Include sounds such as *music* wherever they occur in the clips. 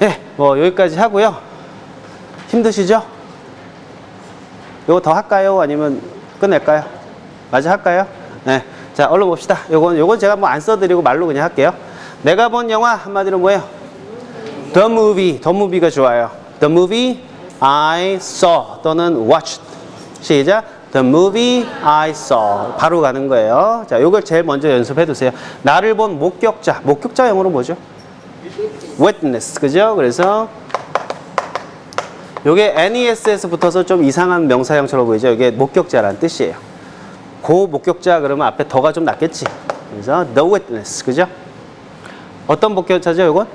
네, 뭐 여기까지 하고요. 힘드시죠? 요거 더 할까요? 아니면 끝낼까요? 마저 할까요? 네. 자, 얼른 봅시다. 요건, 요건 제가 뭐 안 써드리고 말로 그냥 할게요. 내가 본 영화 한마디로 뭐예요? The movie. The movie가 좋아요. The movie I saw 또는 watched. 시작. The movie I saw. 바로 가는 거예요. 자, 요걸 제일 먼저 연습해 두세요. 나를 본 목격자. 목격자 영어로 뭐죠? Witness. 그죠? 그래서 요게 NES에서 붙어서 좀 이상한 명사형처럼 보이죠? 이게 목격자라는 뜻이에요. 고 목격자 그러면 앞에 더가 좀 낫겠지. 그래서 the witness. 그죠? 어떤 목격자죠, 요건?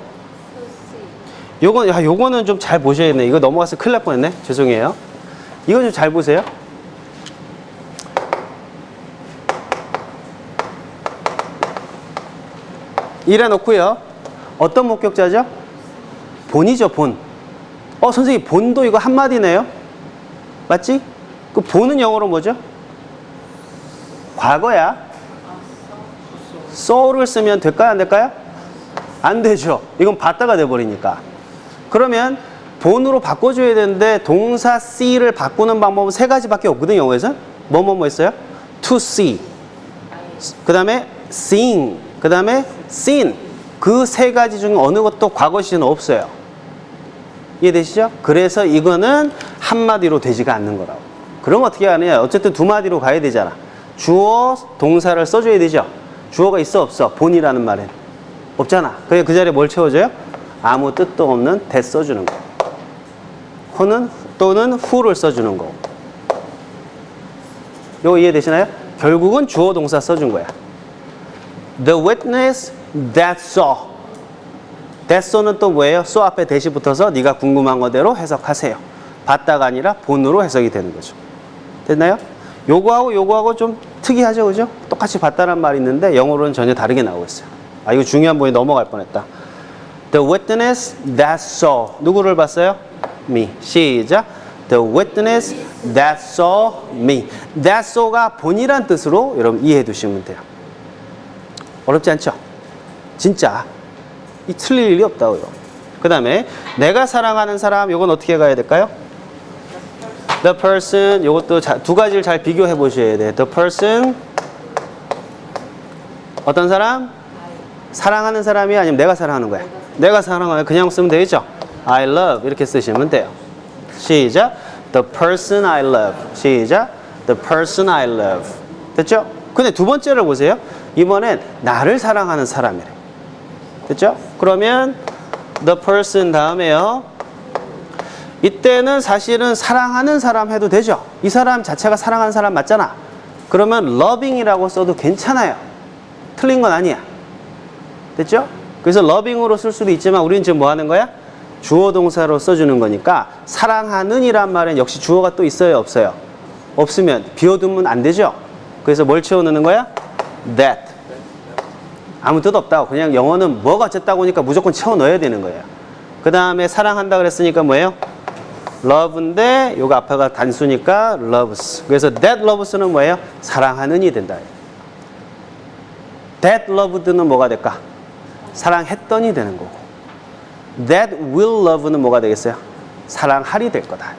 요건, 야, 요거는 좀 잘 보셔야겠네. 이거 넘어가서 큰일 날 뻔했네. 죄송해요. 이거 좀 잘 보세요. 이래 놓고요. 어떤 목격자죠? 본이죠, 본. 어, 선생님, 본도 이거 한마디네요? 맞지? 그 본은 영어로 뭐죠? 과거야. saw를 쓰면 될까요, 안 될까요? 안 되죠. 이건 봤다가 돼버리니까. 그러면 본으로 바꿔줘야 되는데 동사 see를 바꾸는 방법은 세 가지밖에 없거든요, 영어에서는. 뭐, 뭐, 뭐 있어요? to see. 그 다음에 seeing. 그 다음에 seen. 그 세 가지 중에 어느 것도 과거 시제는 없어요. 이해되시죠? 그래서 이거는 한마디로 되지가 않는 거라고. 그럼 어떻게 하느냐? 어쨌든 두 마디로 가야 되잖아. 주어, 동사를 써줘야 되죠? 주어가 있어, 없어? 본이라는 말엔. 없잖아. 그래 그 자리에 뭘 채워줘요? 아무 뜻도 없는 that 써주는 거. 호는 또는 who를 써주는 거. 이거 이해되시나요? 결국은 주어 동사 써준 거야. The witness that saw. that saw는 또 뭐예요? saw 앞에 대시 붙어서 네가 궁금한 거대로 해석하세요. 봤다가 아니라 본으로 해석이 되는 거죠. 됐나요? 요거하고 요거하고 좀 특이하죠, 그죠? 똑같이 봤다는 말이 있는데 영어로는 전혀 다르게 나오고 있어요. 아, 이거 중요한 부분이 넘어갈 뻔했다. The witness that saw. 누구를 봤어요? Me. 시작. The witness that saw me. That saw가 본이란 뜻으로 여러분 이해해 두시면 돼요. 어렵지 않죠? 진짜. 이 틀릴 일이 없다고요. 그 다음에 내가 사랑하는 사람, 이건 어떻게 가야 될까요? The person, 이것도 자, 두 가지를 잘 비교해 보셔야 돼요. The person, 어떤 사람? 사랑하는 사람이 아니면 내가 사랑하는 거야. 내가 사랑하면 그냥 쓰면 되겠죠? I love 이렇게 쓰시면 돼요. 시작. The person I love. 시작. The person I love. 됐죠? 근데 두 번째를 보세요. 이번엔 나를 사랑하는 사람이래. 됐죠? 그러면 the person 다음에요. 이때는 사실은 사랑하는 사람 해도 되죠. 이 사람 자체가 사랑하는 사람 맞잖아. 그러면 loving이라고 써도 괜찮아요. 틀린 건 아니야. 됐죠? 그래서 loving으로 쓸 수도 있지만 우리는 지금 뭐 하는 거야? 주어 동사로 써주는 거니까 사랑하는 이란 말은 역시 주어가 또 있어요, 없어요? 없으면 비워두면 안 되죠? 그래서 뭘 채워넣는 거야? that. 아무 뜻 없다고. 그냥 영어는 뭐가 어쨌다고 하니까 무조건 채워 넣어야 되는 거예요. 그 다음에 사랑한다 그랬으니까 뭐예요? love인데 요거 앞에가 단수니까 loves. 그래서 that loves는 뭐예요? 사랑하는이 된다. that loved는 뭐가 될까? 사랑했더니 되는 거고. that will love는 뭐가 되겠어요? 사랑하리 될 거다.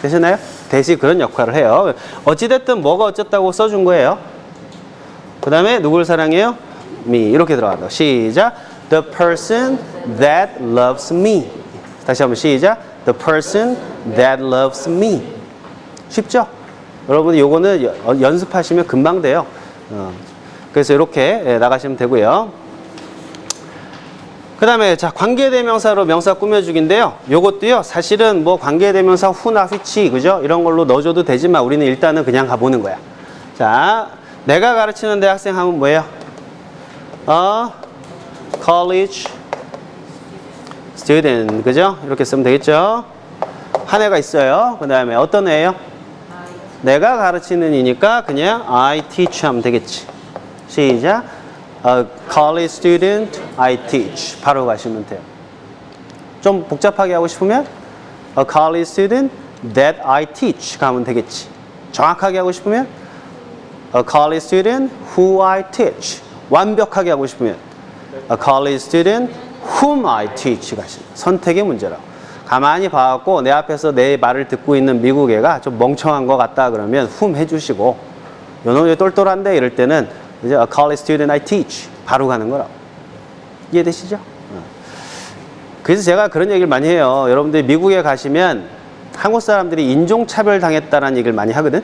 되셨나요? 대시 그런 역할을 해요. 어찌됐든 뭐가 어쨌다고 써준 거예요. 그 다음에 누굴 사랑해요? me. 이렇게 들어간다. 시작. The person that loves me. 다시 한번 시작. The person that loves me. 쉽죠? 여러분 요거는 여- 어, 연습하시면 금방 돼요. 어. 그래서 이렇게 예, 나가시면 되고요. 그 다음에 자 관계대명사로 명사 꾸며주기인데요. 요것도요 사실은 뭐 관계대명사 후나 휘치 그죠? 이런 걸로 넣어줘도 되지만 우리는 일단은 그냥 가보는 거야. 자 내가 가르치는 대학생 하면 뭐예요? 어 college student 그죠? 이렇게 쓰면 되겠죠? 한 애가 있어요. 그 다음에 어떤 애예요? 내가 가르치는 이니까 그냥 I teach 하면 되겠지. 시작. A college student, I teach. 바로 가시면 돼요. 좀 복잡하게 하고 싶으면 A college student that I teach 가면 되겠지. 정확하게 하고 싶으면 A college student who I teach. 완벽하게 하고 싶으면 A college student whom I teach가 선택의 문제라고. 가만히 봐갖고 내 앞에서 내 말을 듣고 있는 미국 애가 좀 멍청한 것 같다 그러면 whom 해주시고 요놈이 똘똘한데 이럴 때는 이제 a college student I teach 바로 가는 거라고. 이해되시죠? 어. 그래서 제가 그런 얘기를 많이 해요. 여러분들이 미국에 가시면 한국 사람들이 인종차별 당했다는 얘기를 많이 하거든.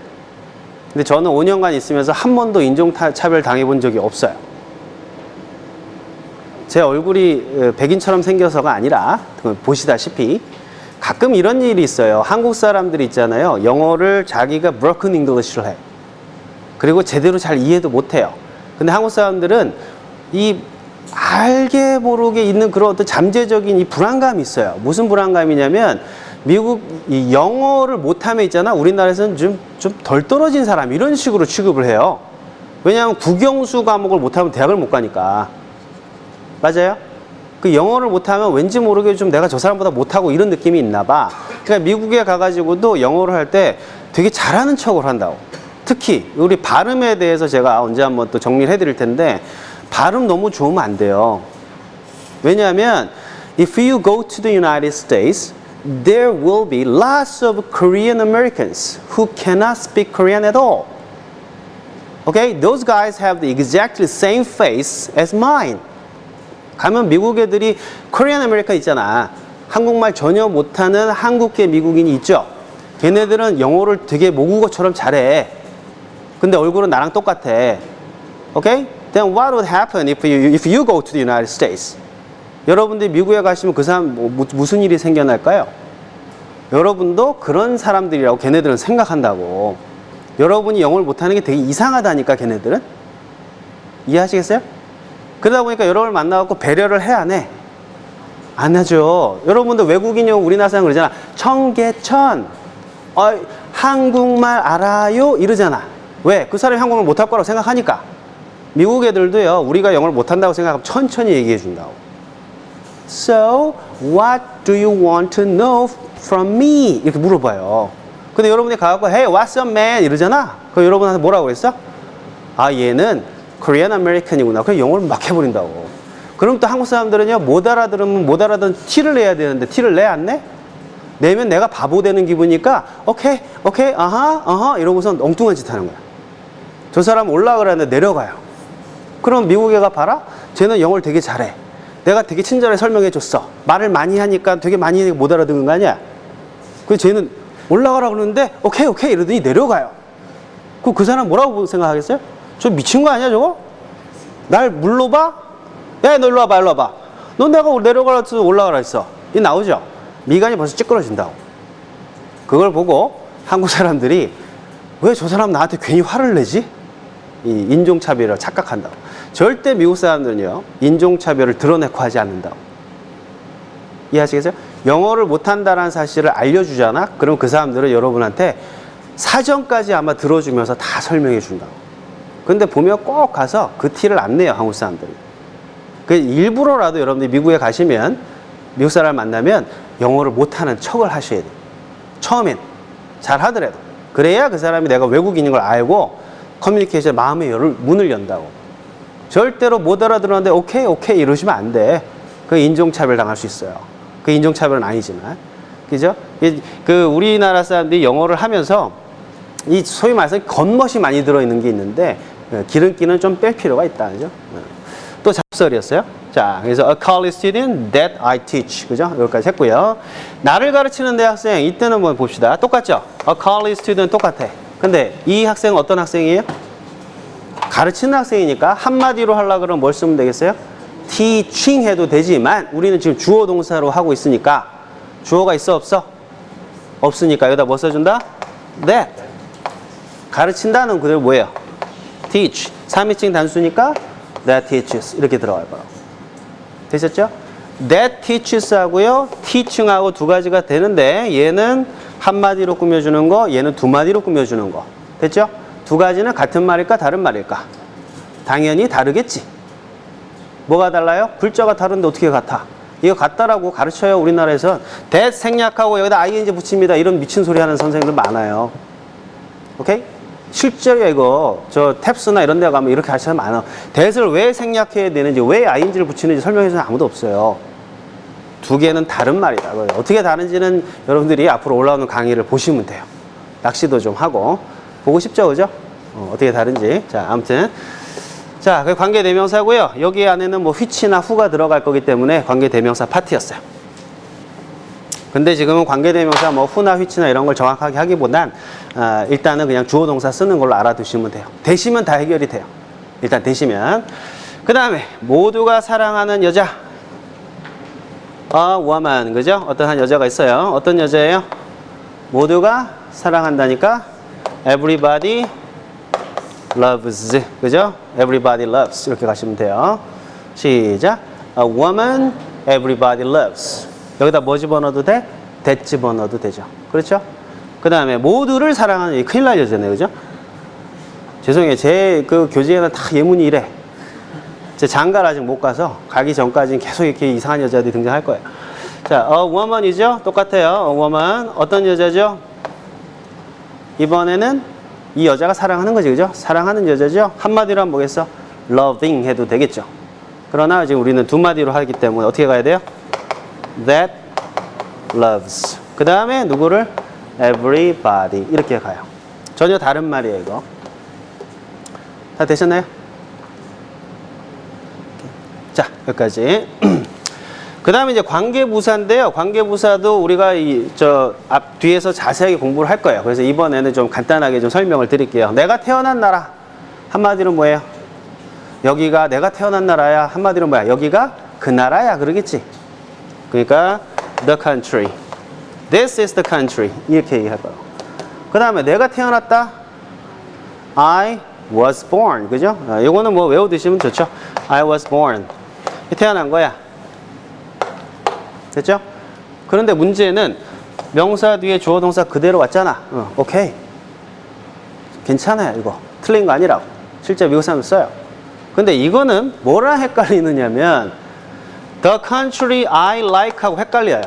근데 저는 5년간 있으면서 한 번도 인종차별 당해본 적이 없어요. 제 얼굴이 어, 백인처럼 생겨서가 아니라 보시다시피 가끔 이런 일이 있어요. 한국 사람들이 있잖아요. 영어를 자기가 broken English를 해. 그리고 제대로 잘 이해도 못 해요. 근데 한국 사람들은 이 알게 모르게 있는 그런 어떤 잠재적인 이 불안감이 있어요. 무슨 불안감이냐면 미국 이 영어를 못하면 있잖아. 우리나라에서는 좀 좀 덜 떨어진 사람 이런 식으로 취급을 해요. 왜냐하면 국영수 과목을 못하면 대학을 못 가니까. 맞아요? 그 영어를 못하면 왠지 모르게 좀 내가 저 사람보다 못하고 이런 느낌이 있나 봐. 그러니까 미국에 가가지고도 영어를 할 때 되게 잘하는 척을 한다고. 특히 우리 발음에 대해서 제가 언제 한번 또 정리를 해드릴 텐데 발음 너무 좋으면 안 돼요. 왜냐하면 if you go to the United States, there will be lots of Korean Americans who cannot speak Korean at all. Okay, those guys have the exactly same face as mine. 가면 미국 애들이 코리안 아메리카 있잖아. 한국말 전혀 못하는 한국계 미국인이 있죠. 걔네들은 영어를 되게 모국어처럼 잘해. 근데 얼굴은 나랑 똑같아. Okay? Then what would happen if you, if you go to the United States? 여러분들이 미국에 가시면 그 사람 뭐, 무- 무슨 일이 생겨날까요? 여러분도 그런 사람들이라고 걔네들은 생각한다고. 여러분이 영어를 못하는 게 되게 이상하다니까 걔네들은. 이해하시겠어요? 그러다 보니까 여러분을 만나갖고 배려를 해, 안 해? 안 하죠. 여러분도 외국인용 우리나라 사람 그러잖아. 청계천. 어, 한국말 알아요? 이러잖아. 왜? 그 사람이 한국말 못할 거라고 생각하니까. 미국 애들도요, 우리가 영어를 못한다고 생각하면 천천히 얘기해 준다고. So, what do you want to know from me? 이렇게 물어봐요. 근데 여러분이 가갖고, hey, what's up, man? 이러잖아. 그럼 여러분한테 뭐라고 그랬어? 아, 얘는 코리안 아메리칸이구나. 그냥 영어를 막 해버린다고. 그럼 또 한국 사람들은요, 못 알아들으면 못 알아듣는 티를 내야 되는데, 티를 내, 안 내? 내면 내가 바보 되는 기분이니까, 오케이, 오케이, 아하, 아하, 이러고서 엉뚱한 짓 하는 거야. 저 사람 올라가라는데 내려가요. 그럼 미국 애가 봐라? 쟤는 영어를 되게 잘해. 내가 되게 친절하게 설명해 줬어. 말을 많이 하니까 되게 많이 못 알아듣는 거 아니야? 그래서 쟤는 올라가라 그러는데, 오케이, 오케이, 이러더니 내려가요. 그, 그 사람 뭐라고 생각하겠어요? 저 미친 거 아니야, 저거? 날 물러봐? 야, 너 일로 와봐, 일로 와봐. 너 내가 내려가라 해서 올라가라 했어. 이 나오죠? 미간이 벌써 찌끄러진다고. 그걸 보고 한국 사람들이 왜 저 사람 나한테 괜히 화를 내지? 이 인종차별을 착각한다고. 절대 미국 사람들은요, 인종차별을 드러내고 하지 않는다고. 이해하시겠어요? 영어를 못한다는 사실을 알려주잖아? 그럼 그 사람들은 여러분한테 사전까지 아마 들어주면서 다 설명해 준다고. 근데 보면 꼭 가서 그 티를 안 내요, 한국 사람들이. 그 일부러라도 여러분들이 미국에 가시면 미국 사람을 만나면 영어를 못하는 척을 하셔야 돼요. 처음엔 잘 하더라도. 그래야 그 사람이 내가 외국인인 걸 알고 커뮤니케이션 마음의 열을 문을 연다고. 절대로 못 알아들었는데 오케이 오케이 이러시면 안 돼. 그 인종차별 당할 수 있어요. 그 인종차별은 아니지만. 그죠? 이- 그 우리나라 사람들이 영어를 하면서 이 소위 말해서 겉멋이 많이 들어있는 게 있는데 어, 기름기는 좀 뺄 필요가 있다. 그죠? 어. 또 잡설이었어요. 자, 그래서 a college student that I teach. 그죠? 여기까지 했고요. 나를 가르치는 대학생, 이때는 뭐 봅시다. 똑같죠? a college student 똑같아. 근데 이 학생은 어떤 학생이에요? 가르치는 학생이니까 한마디로 하려고 그러면 뭘 쓰면 되겠어요? teaching 해도 되지만 우리는 지금 주어 동사로 하고 있으니까 주어가 있어 없어? 없으니까 여기다 뭐 써준다? that 가르친다는 그대로 뭐예요? teach 3인칭 단수니까 that teaches 이렇게 들어갈 거라고 되셨죠? that teaches 하고요 teaching하고 두 가지가 되는데 얘는 한 마디로 꾸며주는 거 얘는 두 마디로 꾸며주는 거 됐죠? 두 가지는 같은 말일까 다른 말일까? 당연히 다르겠지 뭐가 달라요? 글자가 다른데 어떻게 같아? 이거 같다라고 가르쳐요 우리나라에선 that 생략하고 여기다 ing 붙입니다 이런 미친 소리 하는 선생님들 많아요 오케이? 실제로 이거 저 탭스나 이런 데 가면 이렇게 하시는 많아. 대을 왜 생략해야 되는지 왜 ing를 붙이는지 설명해 주는 아무도 없어요. 두 개는 다른 말이다. 어떻게 다른지는 여러분들이 앞으로 올라오는 강의를 보시면 돼요. 낚시도 좀 하고 보고 싶죠, 그죠? 어, 떻게 다른지. 자, 아무튼 자, 그 관계 대명사고요. 여기 안에는 뭐 which나 who가 들어갈 거기 때문에 관계 대명사 파트였어요. 근데 지금은 관계 대명사 뭐 who나 which나 이런 걸 정확하게 하기보단 아, 일단은 그냥 주어 동사 쓰는 걸로 알아두시면 돼요. 대시면 다 해결이 돼요. 일단 대시면. 그 다음에 모두가 사랑하는 여자. A woman, 그죠? 어떤 한 여자가 있어요. 어떤 여자예요? 모두가 사랑한다니까 everybody loves, 그죠? everybody loves 이렇게 가시면 돼요. 시작. A woman everybody loves. 여기다 뭐 집어넣어도 돼? that 집어넣어도 되죠. 그렇죠? 그 다음에 모두를 사랑하는 이 큰일 날 여자네, 그죠? 죄송해요. 제 그 교재에는 다 예문이 이래. 제 장가를 아직 못 가서 가기 전까지는 계속 이렇게 이상한 여자들이 등장할 거예요. 자, a woman이죠? 똑같아요. a woman. 어떤 여자죠? 이번에는 이 여자가 사랑하는 거지, 그죠? 사랑하는 여자죠? 한마디로 하면 뭐겠어? loving 해도 되겠죠. 그러나 지금 우리는 두 마디로 하기 때문에 어떻게 가야 돼요? that loves. 그 다음에 누구를? everybody. 이렇게 가요. 전혀 다른 말이에요, 이거. 다 되셨나요? 자, 여기까지. *clears throat* 그 다음에 이제 관계부사인데요. 관계부사도 우리가 이, 저, 앞, 뒤에서 자세하게 공부를 할 거예요. 그래서 이번에는 좀 간단하게 좀 설명을 드릴게요. 내가 태어난 나라. 한마디로 뭐예요? 여기가 내가 태어난 나라야. 한마디로 뭐야? 여기가 그 나라야. 그러겠지? 그러니까, the country. This is the country. 이렇게 얘기할 거예요. 그 다음에 내가 태어났다. I was born. 그죠? 아, 요거는 뭐 외워두시면 좋죠. I was born. 태어난 거야. 됐죠? 그런데 문제는 명사 뒤에 주어 동사 그대로 왔잖아. 어, 오케이. 괜찮아요, 이거. 틀린 거 아니라고. 실제 미국 사람들 써요. 근데 이거는 뭐랑 헷갈리느냐면 the country I like 하고 헷갈려요.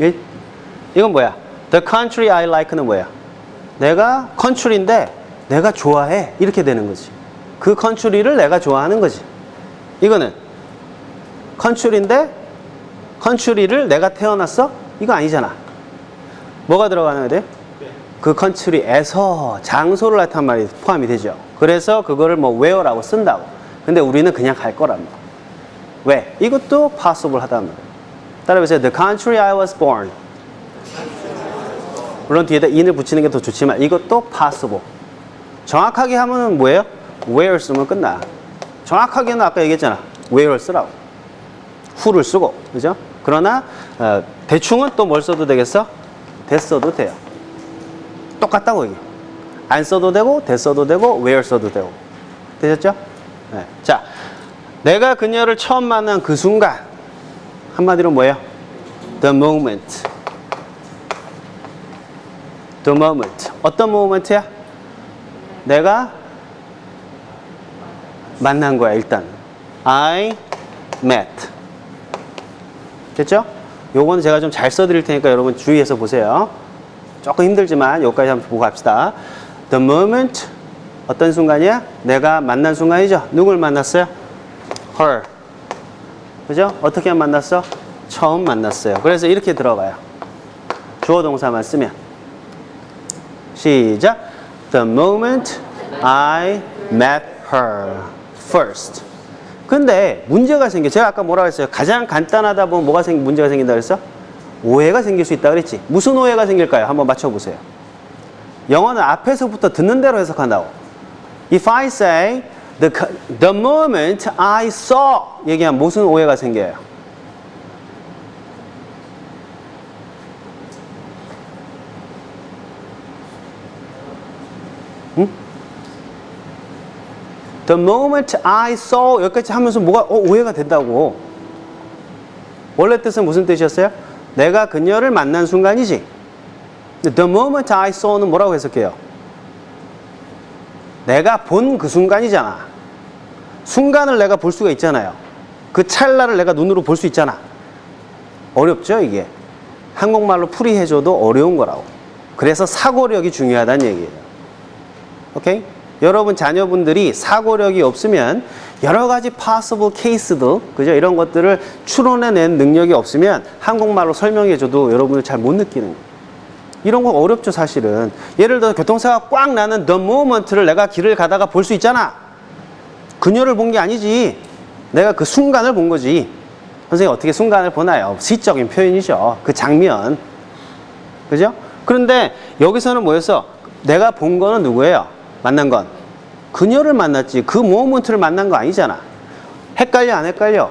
이, 이건 뭐야? The country I like는 뭐야? 내가 컨츄리인데 내가 좋아해. 이렇게 되는 거지. 그 컨츄리를 내가 좋아하는 거지. 이거는 컨츄리인데 컨츄리를 내가 태어났어? 이거 아니잖아. 뭐가 들어가는 거야? 그 컨츄리에서 장소를 나타난 말이 포함이 되죠. 그래서 그거를 뭐 where라고 쓴다고. 근데 우리는 그냥 갈 거랍니다. 왜? 이것도 possible 하다는 거예요. 따라해보세요. The country I was born. 물론 뒤에다 in을 붙이는 게 더 좋지만 이것도 possible. 정확하게 하면 뭐예요? Where 쓰면 끝나. 정확하게는 아까 얘기했잖아. where 쓰라고. who를 쓰고, 그죠? 그러나 어, 대충은 또 뭘 써도 되겠어? 써도 돼요. 똑같다고 이게. 안 써도 되고, 써도 되고, where 써도 되고. 되셨죠? 네. 자, 내가 그녀를 처음 만난 그 순간 한마디로 뭐예요? The moment. The moment. 어떤 moment야? 내가 만난 거야, 일단. I met. 됐죠? 요거는 제가 좀 잘 써드릴 테니까 여러분 주의해서 보세요. 조금 힘들지만 여기까지 한번 보고 갑시다. The moment. 어떤 순간이야? 내가 만난 순간이죠? 누굴 만났어요? Her. 그죠? 어떻게 만났어? 처음 만났어요. 그래서 이렇게 들어가요. 주어 동사만 쓰면. 시작. The moment I met her first. 근데 문제가 생겨. 제가 아까 뭐라고 했어요? 가장 간단하다 보면 뭐가 생 문제가 생긴다 그랬어? 오해가 생길 수 있다 그랬지. 무슨 오해가 생길까요? 한번 맞춰 보세요. 영어는 앞에서부터 듣는 대로 해석한다고. If I say the the moment I saw 얘기하면 무슨 오해가 생겨요? The moment I saw 여기까지 하면서 뭐가 어, 오해가 된다고. 원래 뜻은 무슨 뜻이었어요? 내가 그녀를 만난 순간이지. The moment I saw는 뭐라고 해석해요? 내가 본 그 순간이잖아. 순간을 내가 볼 수가 있잖아요. 그 찰나를 내가 눈으로 볼 수 있잖아. 어렵죠, 이게? 한국말로 풀이해줘도 어려운 거라고. 그래서 사고력이 중요하다는 얘기예요. 오케이? 여러분 자녀분들이 사고력이 없으면 여러 가지 possible case도 그죠? 이런 것들을 추론해낸 능력이 없으면 한국말로 설명해줘도 여러분들 잘 못 느끼는 거예요. 이런 거 어렵죠 사실은. 예를 들어 교통사고가 꽉 나는 the moment를 내가 길을 가다가 볼 수 있잖아. 그녀를 본 게 아니지. 내가 그 순간을 본 거지. 선생님 어떻게 순간을 보나요? 시적인 표현이죠. 그 장면. 그죠? 그런데 여기서는 뭐였어? 내가 본 거는 누구예요 만난 건 그녀를 만났지 그 모먼트를 만난 거 아니잖아. 헷갈려 안 헷갈려?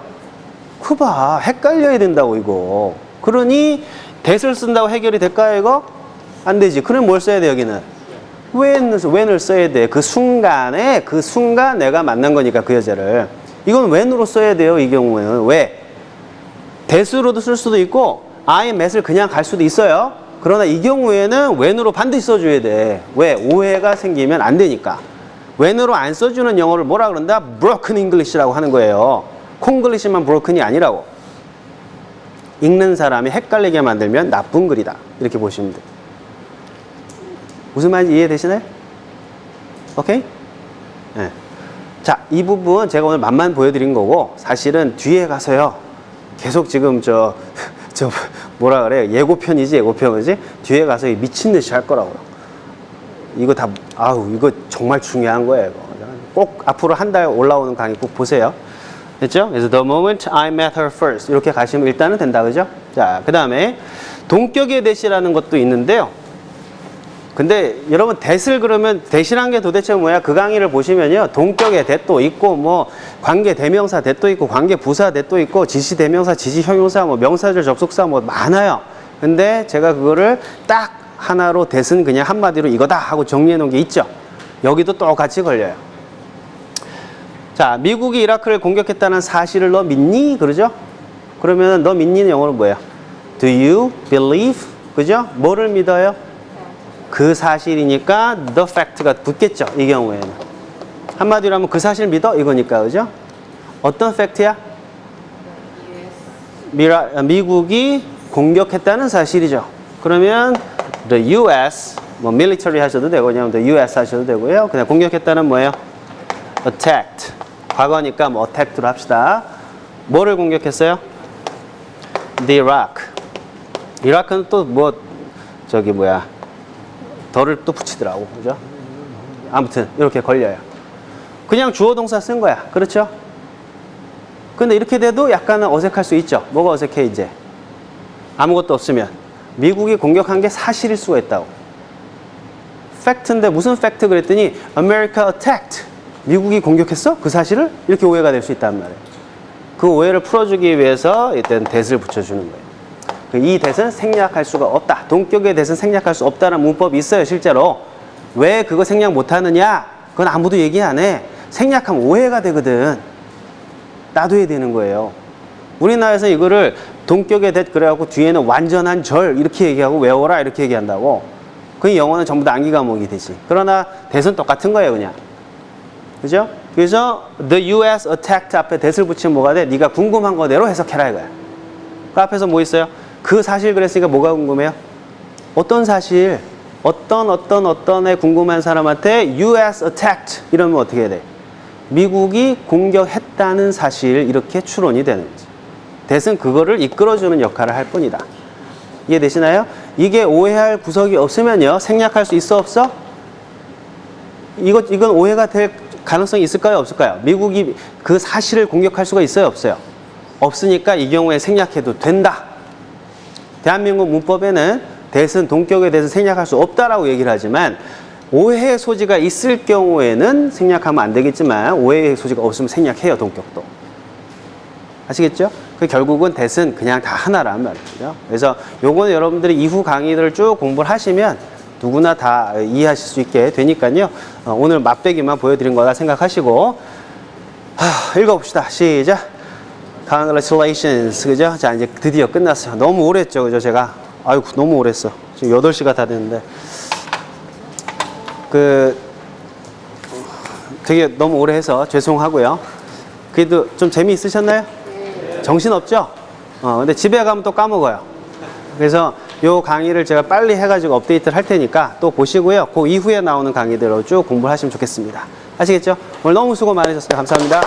그봐. 헷갈려야 된다고 이거. 그러니 that을 쓴다고 해결이 될까요 이거? 안 되지. 그럼 뭘 써야 돼 여기는? when을, when을 써야 돼. 그 순간에 그 순간 내가 만난 거니까 그 여자를. 이건 when으로 써야 돼요 이 경우에는. 왜? that으로도 쓸 수도 있고 I am at을 그냥 갈 수도 있어요 그러나 이 경우에는 when으로 반드시 써줘야 돼 왜 오해가 생기면 안 되니까 when으로 안 써주는 영어를 뭐라 그런다 broken English라고 하는 거예요 콩글리시만 broken이 아니라고 읽는 사람이 헷갈리게 만들면 나쁜 글이다. 이렇게 보시면 돼요. 무슨 말인지 이해되시나요? 오케이? 네. 자, 이 부분 제가 오늘 맛만 보여드린 거고, 사실은 뒤에 가서요, 계속 지금 저, 저, 뭐라 그래, 예고편이지, 예고편, 그지? 뒤에 가서 이 미친 듯이 할 거라고요. 이거 다, 아우, 이거 정말 중요한 거예요. 이거. 꼭 앞으로 한 달 올라오는 강의 꼭 보세요. 됐죠? 그래서 the moment I met her first 이렇게 가시면 일단은 된다 그죠? 자, 그 다음에 동격의 대시라는 것도 있는데요. 근데 여러분 대시를 그러면 대시란 게 도대체 뭐야? 그 강의를 보시면요. 동격의 대도 있고 뭐 관계 대명사 대도 있고 관계 부사 대도 있고 지시 대명사, 지시 형용사, 뭐 명사절 접속사 뭐 많아요. 근데 제가 그거를 딱 하나로 대신 그냥 한마디로 이거다 하고 정리해 놓은 게 있죠. 여기도 똑같이 걸려요. 자, 미국이 이라크를 공격했다는 사실을 너 믿니? 그러죠? 그러면 너 믿니는 영어로 뭐야? Do you believe? 그죠? 뭐를 믿어요? 그 사실이니까 the fact가 붙겠죠. 이 경우에는. 한마디로 하면 그 사실 믿어? 이거니까. 그죠? 어떤 팩트야? 미라, 미국이 공격했다는 사실이죠. 그러면 the US 뭐 military 하셔도 되고 그냥 the US 하셔도 되고요. 그냥 공격했다는 뭐예요? attacked. 과거니까 뭐 attacked로 합시다. 뭐를 공격했어요? The Iraq. 이라크는 또 뭐 저기 뭐야 덜을 또 붙이더라고, 그죠? 아무튼 이렇게 걸려요. 그냥 주어 동사 쓴 거야, 그렇죠? 근데 이렇게 돼도 약간은 어색할 수 있죠. 뭐가 어색해 이제? 아무것도 없으면 미국이 공격한 게 사실일 수가 있다고. 팩트인데 무슨 팩트 그랬더니 America attacked. 미국이 공격했어? 그 사실을? 이렇게 오해가 될 수 있단 말이에요. 그 오해를 풀어주기 위해서 일단 대을 붙여주는 거예요. 그이 대은 생략할 수가 없다. 동격의 대은 생략할 수 없다는 문법이 있어요, 실제로. 왜 그거 생략 못 하느냐? 그건 아무도 얘기 안 해. 생략하면 오해가 되거든. 놔둬야 되는 거예요. 우리나라에서 이거를 동격의 대 그래갖고 뒤에는 완전한 절 이렇게 얘기하고 외워라 이렇게 얘기한다고. 그 영어는 전부 다 암기 과목이 되지. 그러나 대은 똑같은 거예요, 그냥. 그죠? 그래서 the US attacked 앞에 대을 붙이면 뭐가 돼? 네가 궁금한 거대로 해석해라 이거야. 그 앞에서 뭐 있어요? 그 사실 그랬으니까 뭐가 궁금해요? 어떤 사실? 어떤 어떤 어떤에 궁금한 사람한테 US attacked 이러면 어떻게 해야 돼? 미국이 공격했다는 사실 이렇게 추론이 되는 거지. 대신 그거를 이끌어주는 역할을 할 뿐이다. 이해되시나요? 이게 오해할 구석이 없으면요 생략할 수 있어 없어? 이것 이건 오해가 될 가능성이 있을까요 없을까요? 미국이 그 사실을 공격할 수가 있어요 없어요? 없으니까 이 경우에 생략해도 된다. 대한민국 문법에는 대신 동격에 대해서 생략할 수 없다라고 얘기를 하지만 오해의 소지가 있을 경우에는 생략하면 안 되겠지만 오해의 소지가 없으면 생략해요 동격도. 아시겠죠? 그 결국은 대신 그냥 다 하나란 말이죠. 그래서 요거는 여러분들이 이후 강의들을 쭉 공부를 하시면 누구나 다 이해하실 수 있게 되니까요. 어, 오늘 맛배기만 보여드린 거다 생각하시고 하, 읽어봅시다. 시작. Congratulations. 그죠? 자, 이제 드디어 끝났어요. 너무 오래 했죠. 그죠? 제가. 아유, 너무 오래 했어. 지금 8시가 다 됐는데. 그, 되게 너무 오래 해서 죄송하고요. 그래도 좀 재미있으셨나요? 정신 없죠? 어, 근데 집에 가면 또 까먹어요. 그래서 요 강의를 제가 빨리 해가지고 업데이트를 할 테니까 또 보시고요. 그 이후에 나오는 강의들로 쭉 공부를 하시면 좋겠습니다. 아시겠죠? 오늘 너무 수고 많으셨어요. 감사합니다.